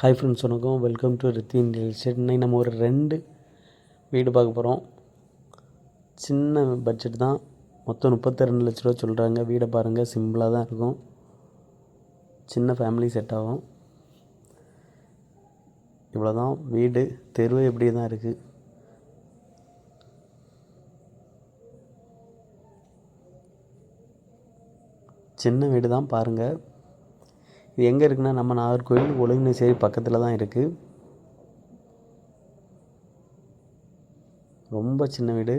Hi friends வணக்கம். Welcome to Rithin real estate இன்னைக்கு நம்ம ஒரு ரெண்டு வீடு பார்க்க போகிறோம் சின்ன பட்ஜெட் தான். மொத்தம் முப்பத்தி ரெண்டு லட்ச ரூபா சொல்கிறாங்க வீடை பாருங்கள் சிம்பிளாக தான் இருக்கும். சின்ன ஃபேமிலி செட் ஆகும். இவ்வளோ தான் வீடு தெருவு எப்படி தான் இருக்குது சின்ன வீடு தான் பாருங்கள் இது எங்கே இருக்குன்னா நம்ம நாகர்கோவில் ஒழுங்கினசேரி பக்கத்தில் தான் இருக்குது ரொம்ப சின்ன வீடு.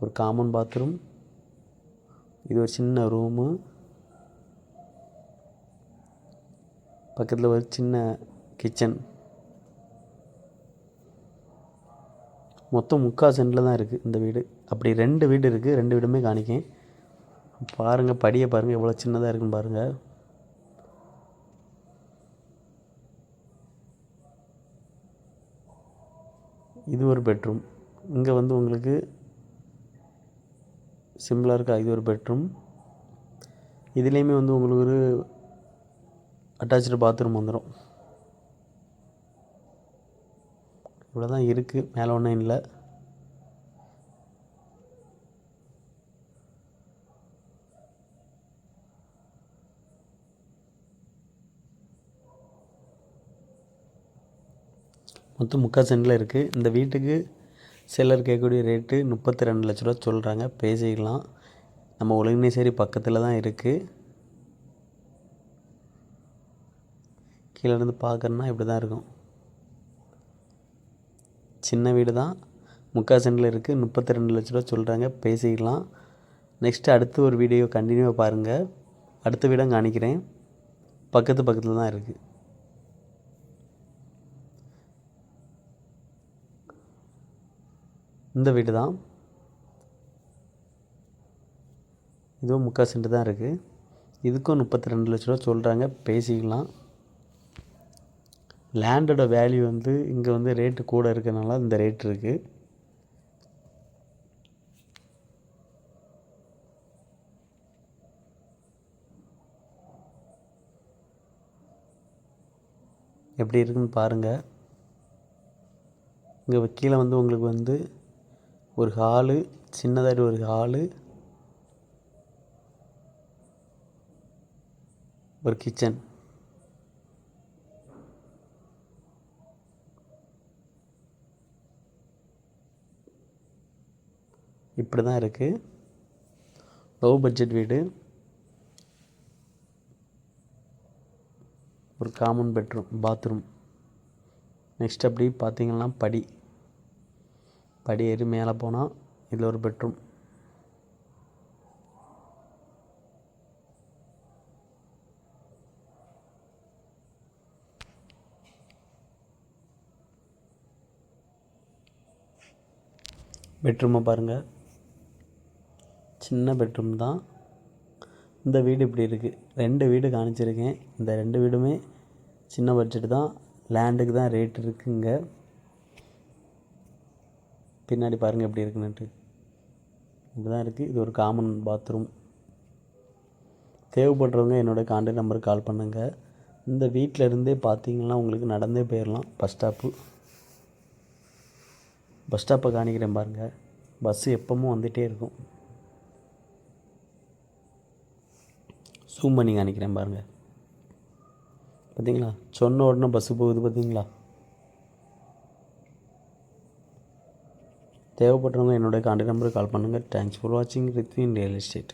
ஒரு காமன் பாத்ரூம் இது ஒரு சின்ன ரூமு பக்கத்தில் ஒரு சின்ன கிச்சன் மொத்தம் முக்கால் சென்டில் தான் இருக்குது இந்த வீடு. அப்படி ரெண்டு வீடு இருக்குது ரெண்டு வீடுமே காணிக்கேன். பாருங்கள் படியை பாருங்கள் எவ்வளோ சின்னதாக இருக்குன்னு பாருங்கள் இது ஒரு பெட்ரூம் இங்கே வந்து உங்களுக்கு சிம்பிளாக இருக்கா? இது ஒரு பெட்ரூம் இதுலேயுமே வந்து உங்களுக்கு ஒரு அட்டாச்சு பாத்ரூம் வந்துடும் இவ்வளோ தான் இருக்குது மேலே ஒன்றும் இல்லை. மொத்தம் முக்கால் சென்டில் இருக்குது. இந்த வீட்டுக்கு செல்லர் கேட்கக்கூடிய ரேட்டு முப்பத்தி ரெண்டு லட்ச ரூபா சொல்கிறாங்க. பேசிக்கலாம். நம்ம ஒழுங்கினேசேரி பக்கத்தில் தான் இருக்குது. கீழே இருந்து பார்க்கறனா இப்படி தான் இருக்கும். சின்ன வீடு தான். முக்கால் சென்டில் இருக்குது. முப்பத்தி ரெண்டு லட்ச ரூபா சொல்கிறாங்க. பேசிக்கலாம். நெக்ஸ்ட்டு அடுத்து ஒரு வீடியோ கண்டினியூவாக பாருங்கள். அடுத்த வீடும் காணிக்கிறேன். பக்கத்து பக்கத்தில் தான் இருக்குது. இந்த வீடு தான். இதுவும் முக்கால் சென்ட் தான் இருக்குது இதுக்கும் முப்பத்தி ரெண்டு லட்ச ரூபா சொல்கிறாங்க பேசிக்கலாம். லேண்டோட வேல்யூ வந்து இங்கே வந்து ரேட்டு கூட இருக்கிறனால இந்த ரேட் இருக்குது எப்படி இருக்குன்னு பாருங்கள் இங்கே கீழே வந்து உங்களுக்கு வந்து ஒரு ஹாலு சின்னதாக ஒரு ஹாலு ஒரு கிச்சன். இப்படி தான் இருக்குது லோ பட்ஜெட் வீடு. ஒரு காமன் பெட்ரூம் பாத்ரூம் நெக்ஸ்ட் அப்படி பார்த்தீங்கன்னா படி. படி ஏறி மேலே போனால் இதில் ஒரு பெட்ரூம். பெட்ரூமை பாருங்கள் சின்ன பெட்ரூம் தான். இந்த வீடு இப்படி இருக்குது ரெண்டு வீடு காணிச்சிருக்கேன் இந்த ரெண்டு வீடுமே சின்ன பட்ஜெட் தான். லேண்டுக்கு தான் ரேட் இருக்குங்க. பின்னாடி பாருங்கள் எப்படி இருக்குன்னுட்டு. இப்படி தான் இருக்குது இது ஒரு காமன் பாத்ரூம் தேவைப்படுறவங்க என்னோடய கான்டாக்ட் நம்பருக்கு கால் பண்ணுங்கள் இந்த வீட்டில் இருந்தே பார்த்தீங்கன்னா உங்களுக்கு நடந்தே போயிடலாம் பஸ் ஸ்டாப்பு பஸ் ஸ்டாப்பை காணிக்கிறேன் பாருங்கள் பஸ்ஸு எப்பவும் வந்துகிட்டே இருக்கும். ஜூம் பண்ணி காணிக்கிறேன் பாருங்கள் பார்த்தீங்களா சொன்ன உடனே பஸ்ஸு போகுது பார்த்தீங்களா தேவைப்பட்டவங்க என்னுடைய கான்டாக்ட் நம்பருக்கு கால் பண்ணுங்கள் தேங்க்ஸ் ஃபார் வாட்சிங் ரித்வின் ரியல் எஸ்டேட்